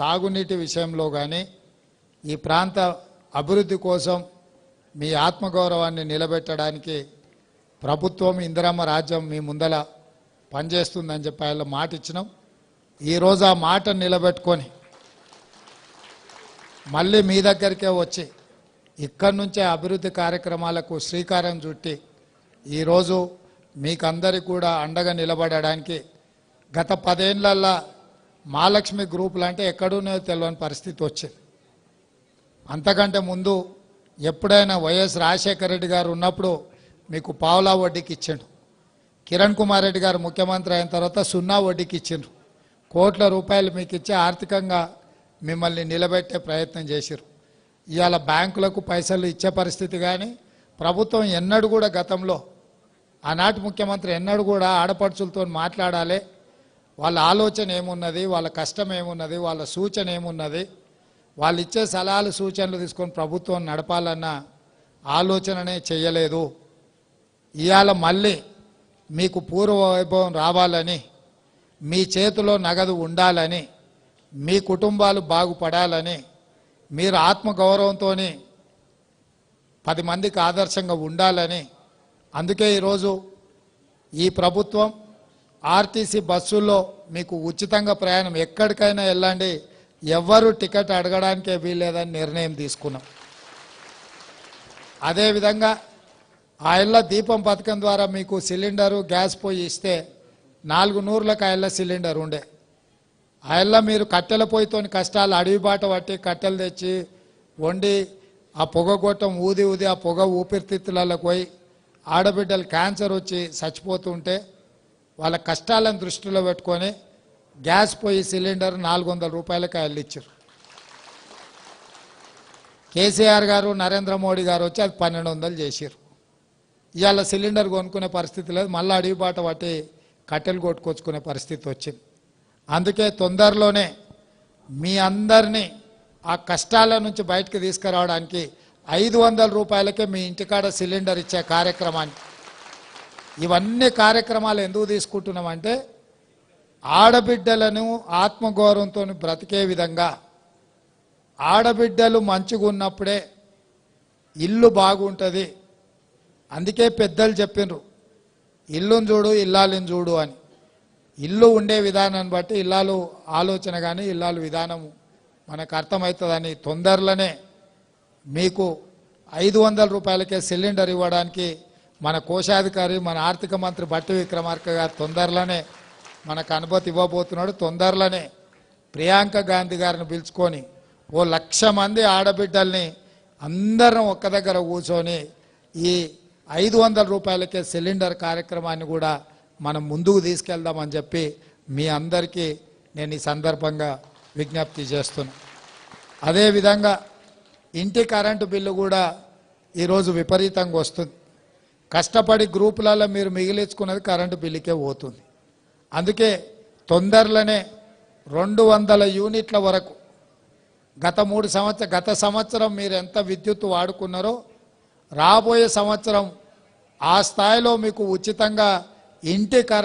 తాగునీటి విషయంలో కానీ ఈ ప్రాంత అభివృద్ధి కోసం మీ ఆత్మగౌరవాన్ని నిలబెట్టడానికి ప్రభుత్వం ఇందిరమ్మ రాజ్యం మీ ముందల పనిచేస్తుందని చెప్పి ఆయన మాట ఇచ్చినాం ఈరోజు ఆ మాట నిలబెట్టుకొని మళ్ళీ మీ దగ్గరికే వచ్చి ఇక్కడి నుంచే అభివృద్ధి కార్యక్రమాలకు శ్రీకారం చుట్టి ఈరోజు మీకందరికి కూడా అండగా నిలబడడానికి గత పదేళ్ళల్లా మహాలక్ష్మి గ్రూపులు అంటే ఎక్కడున్నో తెలియని పరిస్థితి వచ్చింది. అంతకంటే ముందు ఎప్పుడైనా వైఎస్ రాజశేఖర రెడ్డి గారు ఉన్నప్పుడు మీకు పావులా వడ్డీకి ఇచ్చిండు. కిరణ్ కుమార్ రెడ్డి గారు ముఖ్యమంత్రి అయిన తర్వాత సున్నా వడ్డీకి ఇచ్చిండ్రు. కోట్ల రూపాయలు మీకు ఇచ్చి ఆర్థికంగా మిమ్మల్ని నిలబెట్టే ప్రయత్నం చేసిరు ఇవాళ బ్యాంకులకు పైసలు ఇచ్చే పరిస్థితి కానీ ప్రభుత్వం ఎన్నడూ కూడా గతంలో ఆనాటి ముఖ్యమంత్రి ఎన్నడూ కూడా ఆడపడుచులతో మాట్లాడాలి. వాళ్ళ ఆలోచన ఏమున్నది వాళ్ళ కష్టం ఏమున్నది వాళ్ళ సూచన ఏమున్నది వాళ్ళు ఇచ్చే సలహాలు సూచనలు తీసుకొని ప్రభుత్వం నడపాలన్న ఆలోచననే చేయలేదు. ఇవాళ మళ్ళీ మీకు పూర్వ వైభవం రావాలని మీ చేతిలో నగదు ఉండాలని మీ కుటుంబాలు బాగుపడాలని మీరు ఆత్మగౌరవంతో పది మందికి ఆదర్శంగా ఉండాలని అందుకే ఈరోజు ఈ ప్రభుత్వం ఆర్టీసీ బస్సుల్లో మీకు ఉచితంగా ప్రయాణం ఎక్కడికైనా వెళ్ళండి. ఎవ్వరు టికెట్ అడగడానికే వీల్లేదని నిర్ణయం తీసుకున్నాం. అదేవిధంగా ఆ ఇళ్ళ దీపం పథకం ద్వారా మీకు సిలిండరు గ్యాస్ పొయ్యి ఇస్తే నాలుగు నూరులకు ఆ ఇళ్ళ సిలిండర్ ఉండే. ఆ ఇళ్ళ మీరు కట్టెల పొయ్యితోని కష్టాలు అడవి బాట పట్టి కట్టెలు తెచ్చి వండి ఆ పొగ గొట్టం ఊది ఊది ఆ పొగ ఊపిరితిత్తులకు పోయి ఆడబిడ్డలు క్యాన్సర్ వచ్చి చచ్చిపోతుంటే వాళ్ళ కష్టాలను దృష్టిలో పెట్టుకొని గ్యాస్ పోయి సిలిండర్ నాలుగు వందల రూపాయలకి ఆ ఇచ్చారు. కేసీఆర్ గారు నరేంద్ర మోడీ గారు వచ్చి అది పన్నెండు వందలు చేశారు. ఇవాళ సిలిండర్ కొనుక్కునే పరిస్థితి లేదు. మళ్ళీ అడవి బాట పట్టి కట్టెలు కొట్టుకొచ్చుకునే పరిస్థితి వచ్చింది. అందుకే తొందరలోనే మీ అందరినీ ఆ కష్టాల నుంచి బయటకు తీసుకురావడానికి ఐదు వందల రూపాయలకే మీ ఇంటికాడ సిలిండర్ ఇచ్చే కార్యక్రమాన్ని ఇవన్నీ కార్యక్రమాలు ఎందుకు తీసుకుంటున్నామంటే ఆడబిడ్డలను ఆత్మగౌరవంతో బ్రతికే విధంగా ఆడబిడ్డలు మంచిగా ఉన్నప్పుడే ఇల్లు బాగుంటుంది. అందుకే పెద్దలు చెప్పిండ్రు ఇల్లుని చూడు ఇల్లాలను చూడు అని. ఇల్లు ఉండే విధానాన్ని బట్టి ఇల్లాలు ఆలోచన కానీ ఇల్లాలు విధానము మనకు అర్థమవుతుందని తొందరలోనే మీకు ఐదు వందల రూపాయలకే సిలిండర్ ఇవ్వడానికి మన కోశాధికారి మన ఆర్థిక మంత్రి భట్టి విక్రమార్క గారు తొందరలోనే మనకు అనుమతి ఇవ్వబోతున్నాడు. తొందరలోనే ప్రియాంక గాంధీ గారిని పిలుచుకొని ఓ లక్ష మంది ఆడబిడ్డల్ని అందరం ఒక్క దగ్గర కూర్చొని ఈ ఐదు వందల రూపాయలకే సిలిండర్ కార్యక్రమాన్ని కూడా మనం ముందుకు తీసుకెళ్దామని చెప్పి మీ అందరికీ నేను ఈ సందర్భంగా విజ్ఞప్తి చేస్తున్నా. అదేవిధంగా ఇంటి కరెంటు బిల్లు కూడా ఈరోజు విపరీతంగా వస్తుంది. కష్టపడి గ్రూపులలో మీరు మిగిలించుకున్నది కరెంటు బిల్లుకే పోతుంది. అందుకే తొందరలోనే రెండు వందల యూనిట్ల వరకు గత మూడు సంవత్సర గత సంవత్సరం మీరు ఎంత విద్యుత్ వాడుకున్నారో రాబోయే సంవత్సరం ఆ స్థాయిలో మీకు ఉచితంగా ఇంటి కరెంట్